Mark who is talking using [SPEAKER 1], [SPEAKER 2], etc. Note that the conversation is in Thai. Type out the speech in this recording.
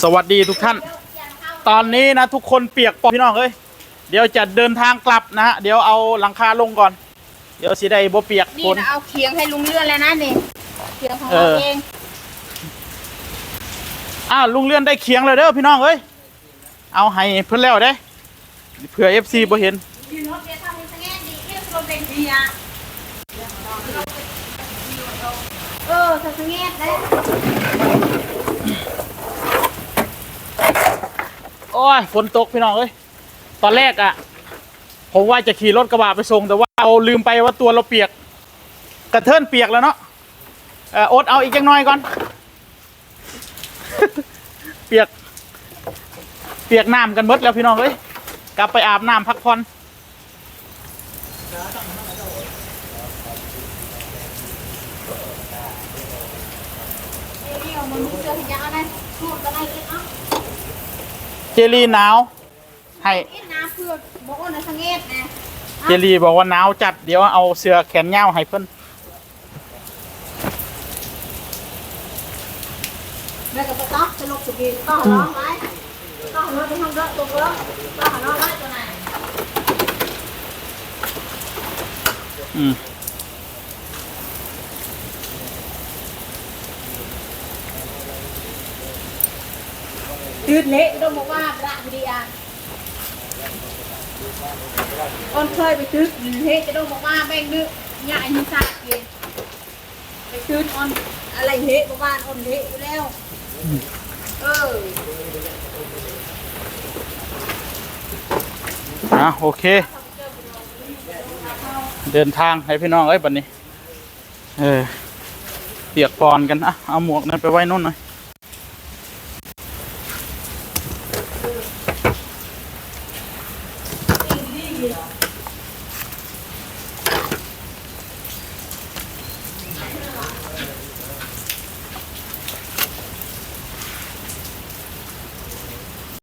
[SPEAKER 1] สวัสดีทุกท่าน ตอนนี้นะทุกคนเปียกปอนพี่น้องเอ้ย เดี๋ยวจะเดินทางกลับนะฮะ เดี๋ยวเอาหลังคาลงก่อน เดี๋ยวสิได้บ่เปียก
[SPEAKER 2] นี่
[SPEAKER 1] ฝน
[SPEAKER 2] นะเอาเคียงให้ลุงเลื่อนแล้วนะนี่เคียงของ
[SPEAKER 1] เอ
[SPEAKER 2] เรา
[SPEAKER 1] อ
[SPEAKER 2] เอง
[SPEAKER 1] อ้าวลุงเลื่อนได้เคียงเลยเด้อพี่น้องเอ้ย เอาให้เพิ่นแล้วได้เผื่อ FC บ่เห็น
[SPEAKER 2] ยืนรถเดี๋ยวทำให้สแงนดีเรียกรถเป็นเบียร์เออถ้าสแงนได้
[SPEAKER 1] โอ้ ยฝนตกพี่น้องเอ้ยตอนแรกอะ่ะ ผมว่าจะขี่รถกระบะไปส่ง แต่ว่าเราลืมไปว่าตัวเราเปียก กระเทินเปียกแล้วเนาะเออโอ๊ตเอาอีกจังหน่อยก่อน เปียก เปียกน้ำกันเบิดแล้วพี่น้องเอ้ยกลับไปอาบน้ำพักผ่อน
[SPEAKER 2] เดี๋ยวนี้เอามันเสื้อที่ยาวนะพูดอะไรเอ็ดเนาะ
[SPEAKER 1] เจลีหนาวให้
[SPEAKER 2] เอ็ดน้ำเพื่อบอกว่าในสแงนนะ
[SPEAKER 1] เจลีบอกว่าหนาวจัดเดี๋ยวเอาเสื้อแขนยาวให้เพิ่น
[SPEAKER 2] แม่กับต๊อกจะลงสุกีต้องร้องไว้ต้องร้องไปทางเด้อตัวเด้อต้องร้องไว้ตัวไหน
[SPEAKER 1] อืม
[SPEAKER 2] ตืดเละต้องบอกว่าประเดียคนเคยไปตืดเละจะต้องบอกว่าแบ่งนึกเนี่ยไอ้นี่ซาเกนไปตืดออนอะไรเละบอกว่าออนเละอยู่แล้วเออ
[SPEAKER 1] อะโอเค เดินทางให้พี่น้องเอ้ยบัดนี้ เออเปียกปอนกันอะเอาหมวกนั้นไปไว้นู่นหน่อย 네.